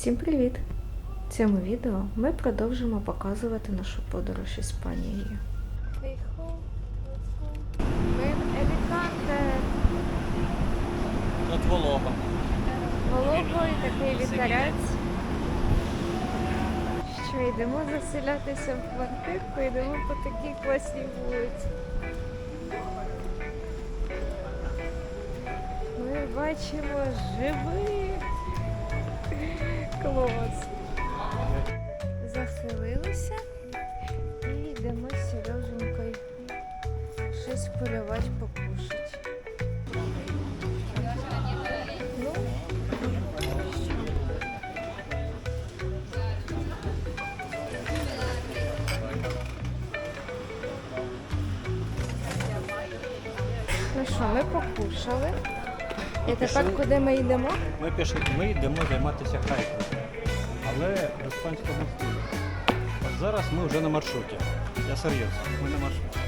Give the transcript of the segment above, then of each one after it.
Всім привіт! В цьому відео ми продовжимо показувати нашу подорож Іспанією. Ми в Еліканте. Тут волога. Вологою такий вітерець. Що йдемо заселятися в квартирку, йдемо по такій класній вулиці. Ми бачимо живий клас. Заселилися і йдемо з Сереженькою щось полювати покушати. Ну, Ну що, ми покушали. І тепер Пішли. куди ми йдемо? Ми пішли, ми йдемо займатися хайком. Але в іспанському стилі. От зараз ми вже на маршруті. Я серйозно, ми на маршруті.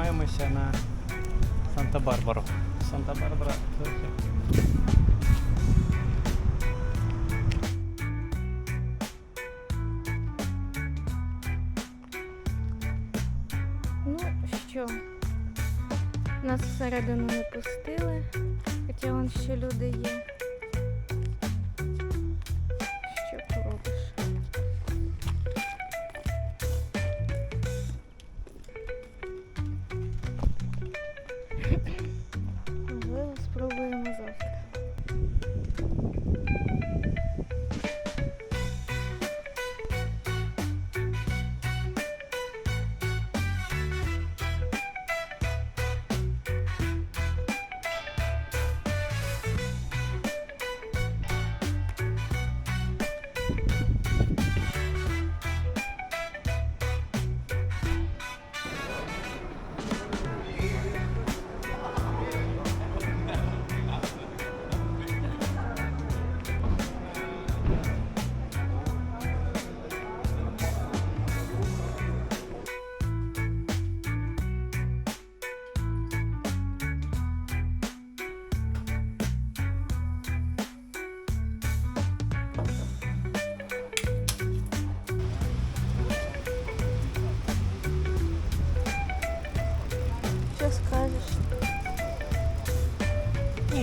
Знімаємося на Санта-Барбару. Санта-Барбара. Ну що, нас всередину не пустили, хоча вон ще люди є.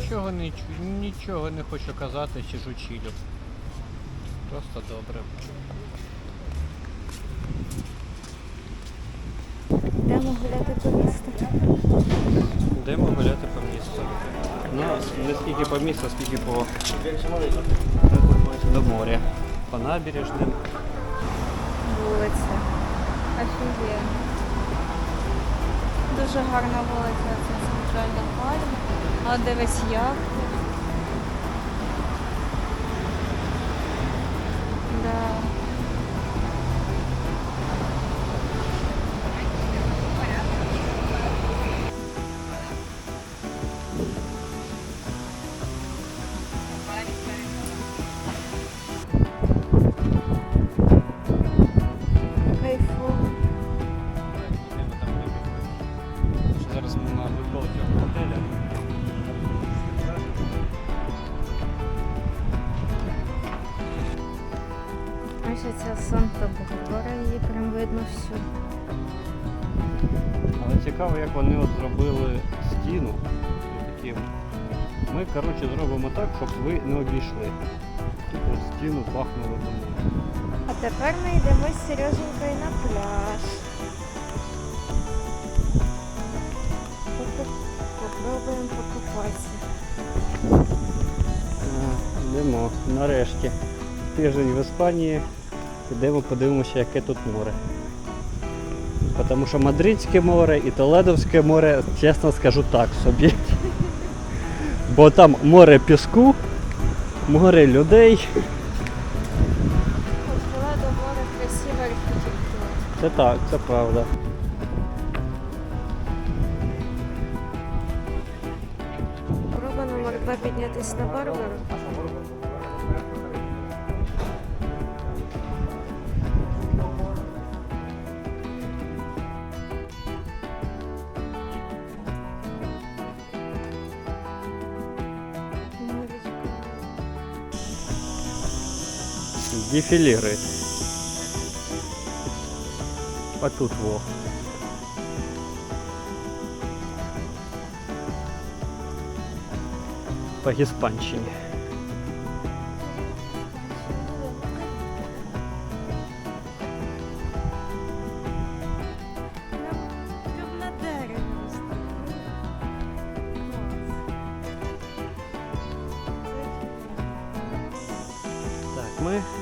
Нічого не, нічого не хочу казати, сижу чилю. Просто добре. Йдемо гуляти по місту. Йдемо гуляти по місту. Ну, не скільки по місту, скільки по до моря. По набережним. Вулиця. Офігенно. Дуже гарна вулиця, це центральна пальма. А дивись як. Цікаво, як вони от зробили стіну. Таким. Ми, коротше, зробимо так, щоб ви не обійшли. Тут от стіну бахнули до моря. А тепер ми йдемо з Сереженькою на пляж. Попробуємо покупатися. Йдемо, нарешті. Тиждень в Іспанії. Йдемо подивимося, яке тут море. Тому що Мадридське море і Толедовське море, чесно скажу так собі. Бо там море піску, море людей. От була до моря красива архітектура. Це так, це правда. номер 2 піднятись на Барбару. Дефілірує. А тут во. По Гіспанщині. Прям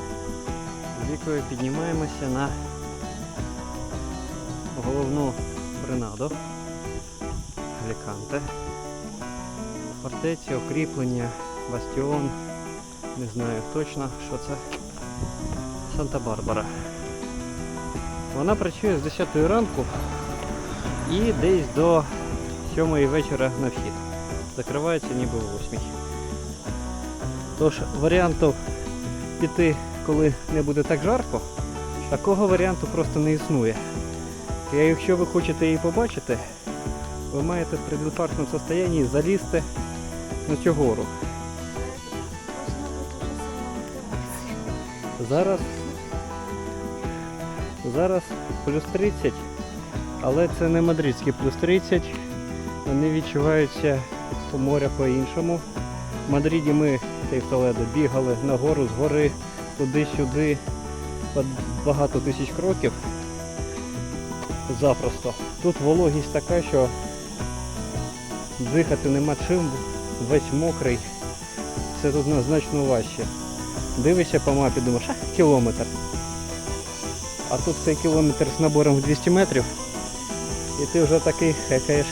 вікою піднімаємося на головну принаду Аліканте. Фортеці, окріплення, бастіон. Не знаю точно, що це. Санта-Барбара. Вона працює з 10 ранку і десь до 7 вечора на вхід. Закривається ніби о 8. Тож варіантів піти, коли не буде так жарко, такого варіанту просто не існує. І якщо ви хочете її побачити, ви маєте в предінфарктному стані залізти на цю гору. Зараз, зараз плюс 30, але це не мадридський плюс 30. Вони відчуваються у моря по-іншому. В Мадриді ми в Толедо бігали на гору з гори туди-сюди багато тисяч кроків. Запросто. Тут вологість така, що дихати нема чим, весь мокрий. Це тут значно важче. Дивишся по мапі, думаєш, а, кілометр. А тут цей кілометр з набором в 200 метрів. І ти вже такий хекаєш.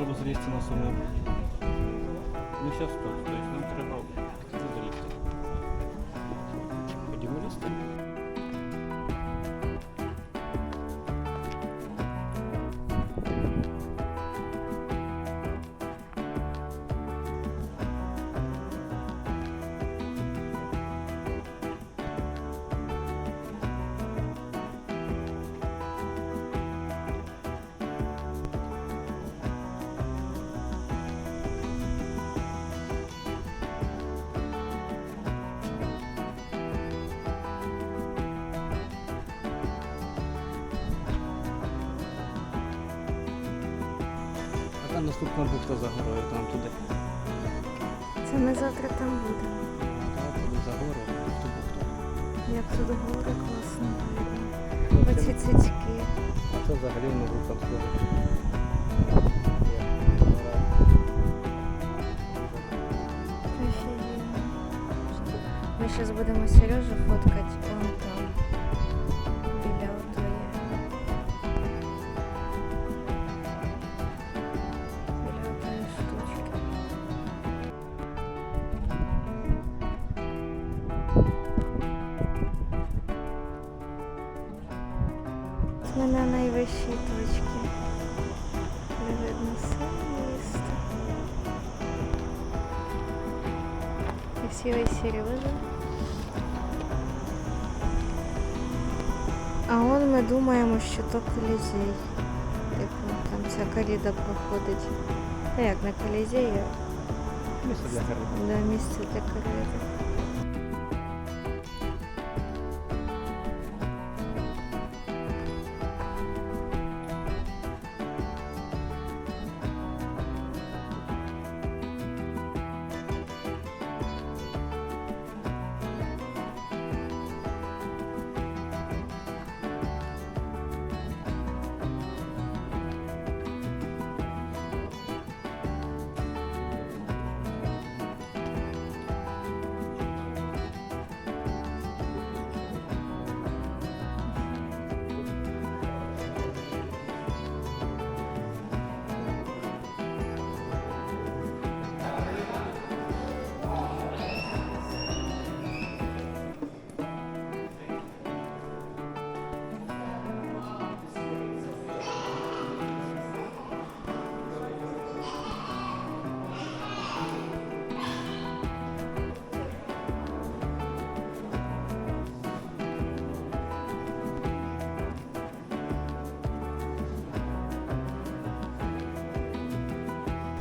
Треба злізти на самому. Ну зараз тут, есть нам треба залізти. Ходімо лізти. Там наступна бухта за горою, там туди. Це ми завтра там будемо. Так, туди за горою, в ту бухту. Як тут гори класно. Оці цицьки. А це взагалі не там схоже. Ми зараз будемо Сережу фоткати вон там. Красивый Сережа. А он ми думаємо, що то колізей. Типу, там ця коріда проходить. Та як на колізей, а Місце для гори. да, місце для кориди.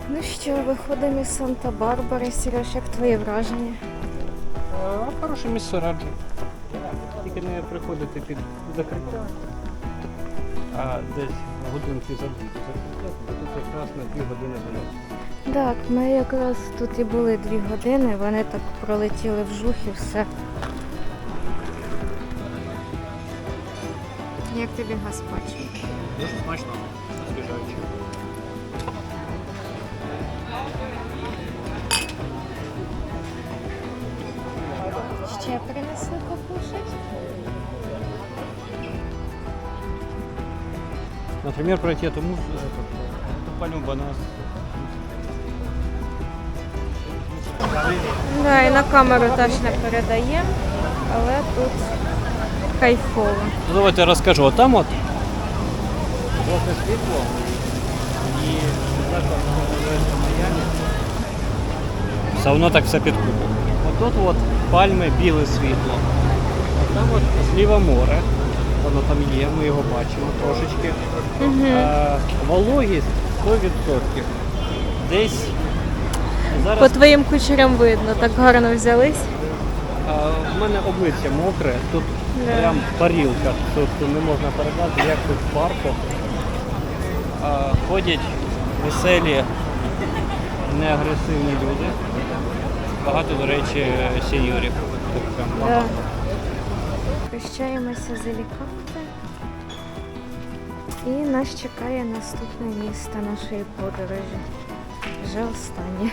Ну що, виходимо із Санта-Барбари. Сереж, як твої враження? А, Хороше місце раджу. Тільки не приходити під закриття, а десь годинки за закриття, бо тут якраз на дві години виносить. Так, ми якраз тут і були дві години, вони так пролетіли вжух і все. Як тобі гаспач? Дуже смачно, освіжаюче. Ще принесли покушать? Например, пройти эту муз... эту, эту пальму банас. Да, і на камеру теж не передаємо, але тут кайфово. Ну, давайте я розкажу. От там от жовте світло і заклад Майами. Все одно так все під купом. Отут от пальми біле світло. А там от зліва море. Воно там є, ми його бачимо трошечки. А, вологість 100%. Десь зараз По твоїм кучерям видно, так гарно взялись. А, в мене обличчя мокре, тут Да. прям парілка, тут не можна передати, як тут в парку. А, ходять веселі, неагресивні люди. Багато, до речі, сеньорів. Прощаємося з елікоптер. І нас чекає наступне місто нашої подорожі. Вже останнє.